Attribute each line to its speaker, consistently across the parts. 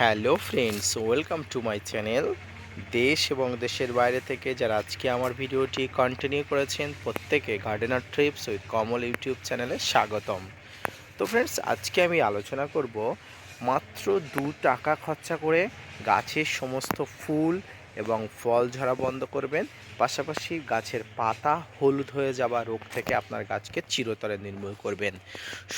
Speaker 1: Hello friends welcome to my channel দেশ এবং দেশের বাইরে থেকে যারা আজকে আমার ভিডিওটি কন্টিনিউ করেছেন, প্রত্যেকে gardener trips with Kamal YouTube চ্যানেলে স্বাগতম। তো ফ্রেন্ডস আজকে আমি আলোচনা করব মাত্র দু টাকা খরচা করে গাছের সমস্ত ফুল এবং ফল ঝরা বন্ধ করবেন। পাশাপাশি গাছের পাতা হলুদ হয়ে যাওয়া রোগ থেকে আপনার গাছকে চিরতরে নির্মূল করবেন।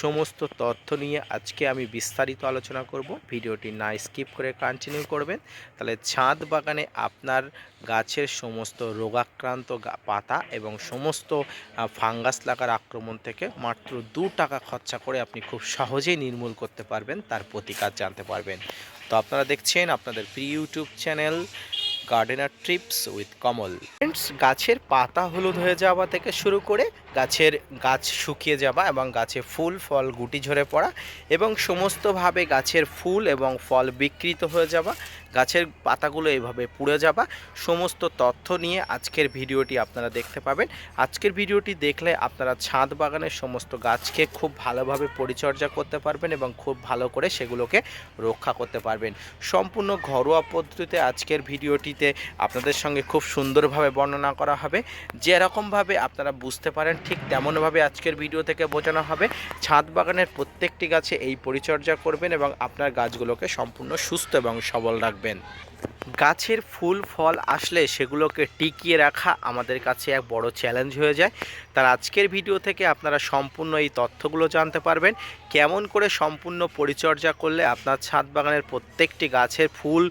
Speaker 1: সমস্ত তথ্য নিয়ে আজকে আমি বিস্তারিত আলোচনা করব। ভিডিওটি না স্কিপ করে কন্টিনিউ করবেন। তাহলে ছাদ বাগানে আপনার গাছের সমস্ত রোগাক্রান্ত পাতা এবং সমস্ত ফাঙ্গাস লাগার আক্রমণ থেকে মাত্র দু টাকা খরচা করে আপনি খুব সহজেই নির্মূল করতে পারবেন, তার প্রতিকার জানতে পারবেন। তো আপনারা দেখছেন আপনাদের প্রিয় YouTube channel gardener trips with Kamal friends গাছের পাতা হলুদ হয়ে যাওয়া থেকে শুরু করে গাছের গাছ শুকিয়ে যাওয়া এবং গাছে ফুল, ফল, গুটি ঝরে পড়া এবং সমস্তভাবে গাছের ফুল এবং ফল বিকৃত হয়ে যাওয়া, গাছের পাতাগুলো এভাবে পুড়ে যাওয়া, সমস্ত তথ্য নিয়ে আজকের ভিডিওটি আপনারা দেখতে পাবেন। আজকের ভিডিওটি দেখলে আপনারা ছাদ বাগানের সমস্ত গাছকে খুব ভালোভাবে পরিচর্যা করতে পারবেন এবং খুব ভালো করে সেগুলোকে রক্ষা করতে পারবেন। সম্পূর্ণ ঘরোয়া পদ্ধতিতে আজকের ভিডিওটিতে আপনাদের সঙ্গে খুব সুন্দরভাবে বর্ণনা করা হবে। যেরকমভাবে আপনারা বুঝতে পারেন ঠিক তেমনভাবে আজকের ভিডিও থেকে বোঝানো হবে। ছাদ বাগানের প্রত্যেকটি গাছে এই পরিচর্যা করবেন এবং আপনার গাছগুলোকে সম্পূর্ণ সুস্থ এবং সবল রাখবেন। গাছের ফুল, ফল আসলে সেগুলোকে টিকিয়ে রাখা আমাদের কাছে এক বড় চ্যালেঞ্জ হয়ে যায়। তার আজকের ভিডিও থেকে আপনারা সম্পূর্ণ এই তথ্যগুলো জানতে পারবেন। কেমন করে সম্পূর্ণ পরিচর্যা করলে আপনার ছাদ বাগানের প্রত্যেকটি গাছের ফুল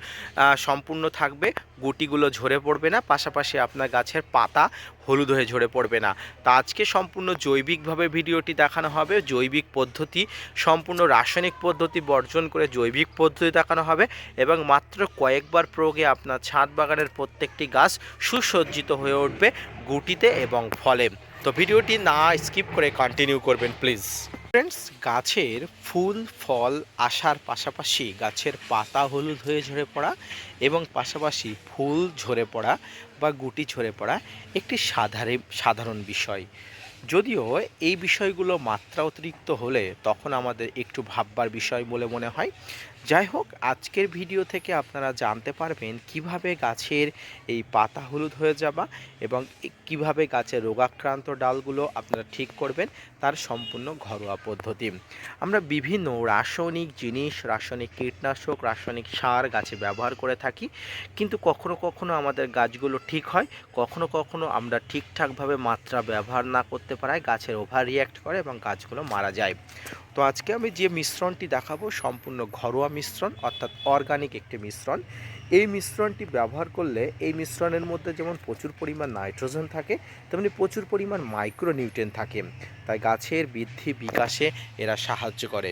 Speaker 1: সম্পূর্ণ থাকবে, গুটিগুলো ঝরে পড়বে না, পাশাপাশি আপনার গাছের পাতা হলুদ হয়ে ঝরে পড়বে না। তা আজকে সম্পূর্ণ জৈবিকভাবে ভিডিওটি দেখানো হবে। জৈবিক পদ্ধতি, সম্পূর্ণ রাসায়নিক পদ্ধতি বর্জন করে জৈবিক পদ্ধতি দেখানো হবে এবং মাত্র কয়েকবার প্রয়োগে আপনার ছাদ বাগানের প্রত্যেকটি গাছ সুসজ্জিত হয়ে উঠবে গুটিতে এবং ফলে। তো ভিডিওটি না স্কিপ করে কন্টিনিউ করবেন প্লিজ ফ্রেন্ডস গাছের ফুল, ফল আসার পাশাপাশি গাছের পাতা হলুদ হয়ে ঝরে পড়া এবং পাশাপাশি ফুল ঝরে পড়া বা গুটি ঝরে পড়া একটি সাধারণ সাধারণ বিষয়। যদিও এই বিষয়গুলো মাত্রা অতিরিক্ত হলে তখন আমাদের একটু ভাববার বিষয় বলে মনে হয়। যাই হোক আজকের ভিডিও থেকে আপনারা জানতে পারবেন কীভাবে গাছের এই পাতা হলুদ হয়ে যাবা এবং কীভাবে গাছের রোগাক্রান্ত ডালগুলো আপনারা ঠিক করবেন তার সম্পূর্ণ ঘরোয়া পদ্ধতি। আমরা বিভিন্ন রাসায়নিক জিনিস, রাসায়নিক কীটনাশক, রাসায়নিক সার গাছে ব্যবহার করে থাকি। কিন্তু কখনো কখনো আমাদের গাছগুলো ঠিক হয়, কখনো কখনো আমরা ঠিকঠাকভাবে মাত্রা ব্যবহার না করতে পারায় গাছের ওভার রিয়্যাক্ট করে এবং গাছগুলো মারা যায়। তো আজকে আমি যে মিশ্রণটি দেখাবো, সম্পূর্ণ ঘরোয়া মিশ্রণ, অর্থাৎ অর্গানিক একটি মিশ্রণ, এই মিশ্রণটি ব্যবহার করলে এই মিশ্রণের মধ্যে যেমন প্রচুর পরিমাণ নাইট্রোজেন থাকে, তেমনি প্রচুর পরিমাণ মাইক্রোনিউট্রেন থাকে। তাই গাছের বৃদ্ধি বিকাশে এরা সাহায্য করে।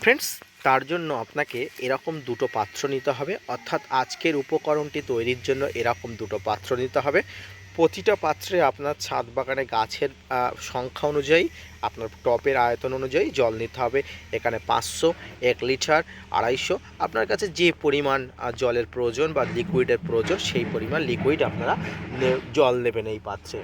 Speaker 1: ফ্রেন্ডস তার জন্য আপনাকে এরকম দুটো পাত্র নিতে হবে, অর্থাৎ আজকের উপকরণটি তৈরির জন্য এরকম দুটো পাত্র নিতে হবে। প্রতিটা পাত্রে আপনার ছাদ বাগানে গাছের সংখ্যা অনুযায়ী, আপনার টপের আয়তন অনুযায়ী জল নিতে হবে। এখানে পাঁচশো, এক লিটার, আড়াইশো। আপনার কাছে যে পরিমাণ জলের প্রয়োজন বা লিকুইডের প্রয়োজন, সেই পরিমাণ লিকুইড আপনারা জল নেবেন এই পাত্রে।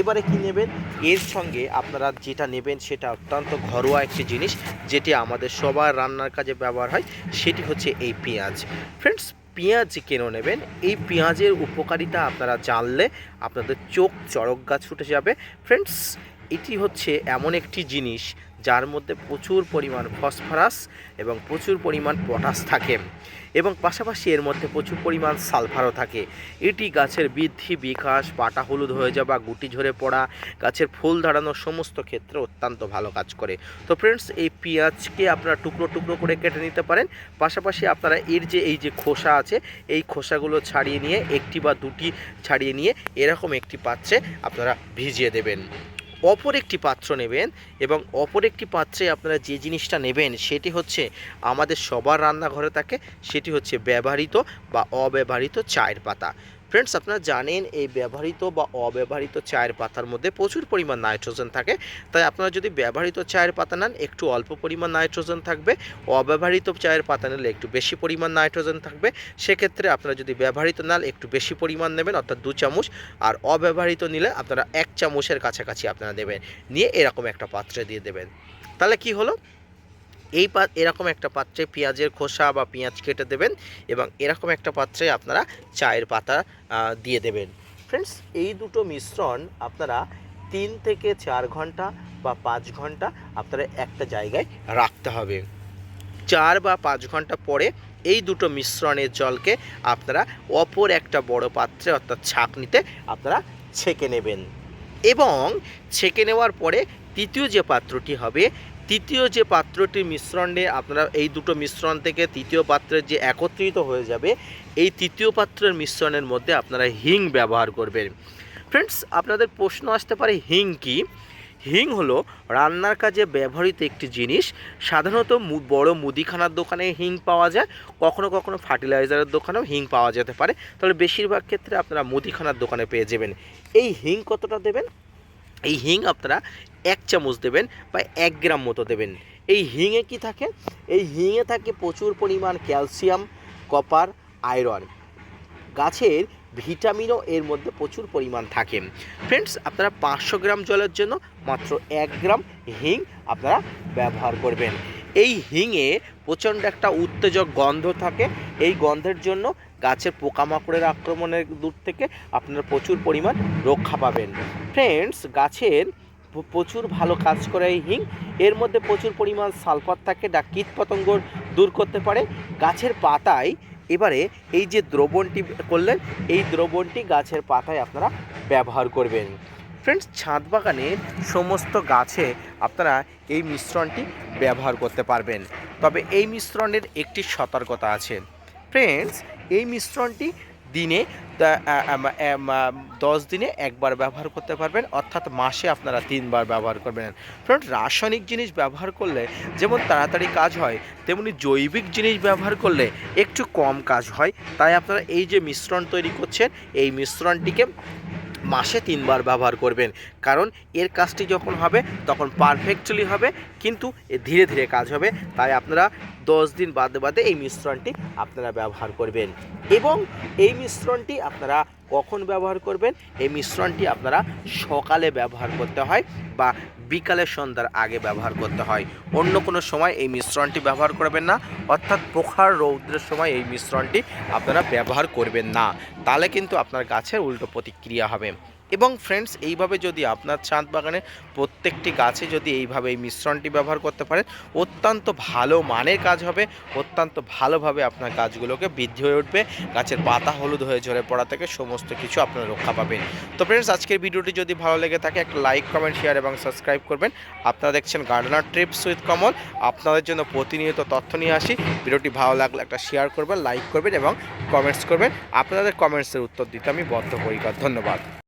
Speaker 1: এবারে কি নেবেন? এর সঙ্গে আপনারা যেটা নেবেন সেটা অত্যন্ত ঘরোয়া একটি জিনিস, যেটি আমাদের সবার রান্নার কাজে ব্যবহার হয়, সেটি হচ্ছে এই পেঁয়াজ। ফ্রেন্ডস পেঁয়াজ কেন নেবেন, এই পেঁয়াজের উপকারিতা আপনারা জানলে আপনাদের চোখ চড়ক গাছ ছুটে যাবে। ফ্রেন্ডস এটি হচ্ছে এমন একটি জিনিস যার মধ্যে প্রচুর পরিমাণ ফসফরাস এবং প্রচুর পরিমাণ পটাশ থাকে এবং পাশাপাশি এর মধ্যে প্রচুর পরিমাণ সালফারও থাকে। এটি গাছের বৃদ্ধি, বিকাশ পাতা হলুদ হয়ে যাওয়া, গুটি ঝরে পড়া, গাছের ফুল দাঁড়ানোর সমস্ত ক্ষেত্রে অত্যন্ত ভালো কাজ করে। তো ফ্রেন্ডস এই পেঁয়াজকে আপনারা টুকরো টুকরো করে কেটে নিতে পারেন। পাশাপাশি আপনারা এর যে, এই যে খোসা আছে, এই খোসাগুলো ছাড়িয়ে নিয়ে, একটি বা দুটি ছাড়িয়ে নিয়ে এরকম একটি পাত্রে আপনারা ভিজিয়ে দেবেন। অপর একটি পাত্র নেবেন এবং অপর একটি পাত্রে আপনারা যে জিনিসটা নেবেন সেটি হচ্ছে আমাদের সবার রান্নাঘরে থাকে, সেটি হচ্ছে ব্যবহৃত বা অব্যবহৃত চায়ের পাতা। ফ্রেন্ডস আপনারা জানেন এই ব্যবহৃত বা অব্যবহৃত চায়ের পাতার মধ্যে প্রচুর পরিমাণ নাইট্রোজেন থাকে। তাই আপনারা যদি ব্যবহৃত চায়ের পাতা নেন, একটু অল্প পরিমাণ নাইট্রোজেন থাকবে। অব্যবহৃত চায়ের পাতা নিলে একটু বেশি পরিমাণ নাইট্রোজেন থাকবে। সেক্ষেত্রে আপনারা যদি ব্যবহৃত নেন, একটু বেশি পরিমাণ নেবেন, অর্থাৎ দু চামচ। আর অব্যবহৃত নিলে আপনারা এক চামচের কাছাকাছি আপনারা দেবেন নিয়ে এরকম একটা পাত্রে দিয়ে দেবেন। তাহলে কি হলো? এই পা এরকম একটা পাত্রে পেঁয়াজের খোসা বা পেঁয়াজ কেটে দেবেন এবং এরকম একটা পাত্রে আপনারা চায়ের পাতা দিয়ে দেবেন। ফ্রেন্ডস এই দুটো মিশ্রণ আপনারা তিন থেকে চার ঘণ্টা বা পাঁচ ঘণ্টা আপনারা একটা জায়গায় রাখতে হবে। চার বা পাঁচ ঘণ্টা পরে এই দুটো মিশ্রণের জলকে আপনারা অপর একটা বড় পাত্রে অর্থাৎ ছাঁকনিতে আপনারা ছেঁকে নেবেন। এবং ছেঁকে নেওয়ার পরে তৃতীয় যে পাত্রটি হবে তৃতীয় যে পাত্রটির মিশ্রণে আপনারা এই দুটো মিশ্রণ থেকে তৃতীয় পাত্রের যে একত্রিত হয়ে যাবে, এই তৃতীয় পাত্রের মিশ্রণের মধ্যে আপনারা হিং ব্যবহার করবেন। ফ্রেন্ডস, আপনাদের প্রশ্ন আসতে পারে হিং কি? হিং হলো রান্নার কাজে ব্যবহৃত একটি জিনিস। সাধারণত বড় মুদিখানার দোকানে হিং পাওয়া যায়, কখনো কখনো ফার্টিলাইজারের দোকানেও হিং পাওয়া যেতে পারে। তবে বেশিরভাগ ক্ষেত্রে আপনারা মুদিখানার দোকানে পেয়ে যাবেন। এই হিং কতটা দেবেন? এই হিং আপনারা এক চামচ দেবেন বা এক গ্রাম মতো দেবেন। এই হিঙে কি থাকে? এই হিঙে থাকে প্রচুর পরিমাণ ক্যালসিয়াম, কপার, আয়রন। গাছের ভিটামিনও এর মধ্যে প্রচুর পরিমাণ থাকে। ফ্রেন্ডস আপনারা পাঁচশো গ্রাম জলের জন্য মাত্র এক গ্রাম হিং আপনারা ব্যবহার করবেন। এই হিংয়ে প্রচণ্ড একটা উত্তেজক গন্ধ থাকে। এই গন্ধের জন্য গাছের পোকামাকড়ের আক্রমণের দূর থেকে আপনারা প্রচুর পরিমাণ রক্ষা পাবেন। ফ্রেন্ডস গাছের প্রচুর ভালো কাজ করে এই হিং। এর মধ্যে প্রচুর পরিমাণ সালফার থাকে যা কীট পতঙ্গ দূর করতে পারে। গাছের পাতায় এবারে এই যে দ্রবণটি করলেন, এই দ্রবণটি গাছের পাতায় আপনারা ব্যবহার করবেন। ফ্রেন্ডস ছাদ বাগানে সমস্ত গাছে আপনারা এই মিশ্রণটি ব্যবহার করতে পারবেন। তবে এই মিশ্রণের একটি সতর্কতা আছে। ফ্রেন্ডস এই মিশ্রণটি দিনে দশ দিনে একবার ব্যবহার করতে পারবেন, অর্থাৎ মাসে আপনারা তিনবার ব্যবহার করবেন। ফ্রেন্ড, রাসায়নিক জিনিস ব্যবহার করলে যেমন তাড়াতাড়ি কাজ হয়, তেমনি জৈবিক জিনিস ব্যবহার করলে একটু কম কাজ হয়। তাই আপনারা এই যে মিশ্রণ তৈরি করছেন, এই মিশ্রণটিকে মাসে তিনবার ব্যবহার করবেন। কারণ এর কাজটি যখন হবে, তখন পারফেক্টলি হবে, কিন্তু ধীরে ধীরে কাজ হবে। তাই আপনারা দশ দিন বাদে বাদে এই মিশ্রণটি আপনারা ব্যবহার করবেন। এবং এই মিশ্রণটি আপনারা কখন ব্যবহার করবেন? এই মিশ্রণটি আপনারা সকালে ব্যবহার করতে হয় বা বিকালে সন্ধ্যার আগে ব্যবহার করতে হয়। অন্য কোনো সময় এই মিশ্রণটি ব্যবহার করবেন না। অর্থাৎ পোখার রৌদ্রের সময় এই মিশ্রণটি আপনারা ব্যবহার করবেন না। তাহলে কিন্তু আপনার গাছের উল্টো প্রতিক্রিয়া হবে। এবং ফ্রেন্ডস এইভাবে যদি আপনার চাঁদ বাগানে প্রত্যেকটি গাছে যদি এইভাবে এই মিশ্রণটি ব্যবহার করতে পারেন, অত্যন্ত ভালো মানের কাজ হবে, অত্যন্ত ভালোভাবে আপনার গাছগুলোকে বৃদ্ধি হয়ে উঠবে, গাছের পাতা হলুদ হয়ে ঝরে পড়া থেকে সমস্ত কিছু আপনারা রক্ষা পাবেন। তো ফ্রেন্ডস আজকের ভিডিওটি যদি ভালো লেগে থাকে, একটা লাইক কমেন্ট শেয়ার এবং সাবস্ক্রাইব করবেন। আপনারা দেখছেন গার্ডেনার ট্রিপস উইথ কমল আপনাদের জন্য প্রতিনিয়ত তথ্য নিয়ে আসি। ভিডিওটি ভালো লাগলে একটা শেয়ার করবেন লাইক করবেন এবং কমেন্টস করবেন। আপনাদের কমেন্টসের উত্তর দিতে আমি বদ্ধ বদ্ধপরিকর। ধন্যবাদ।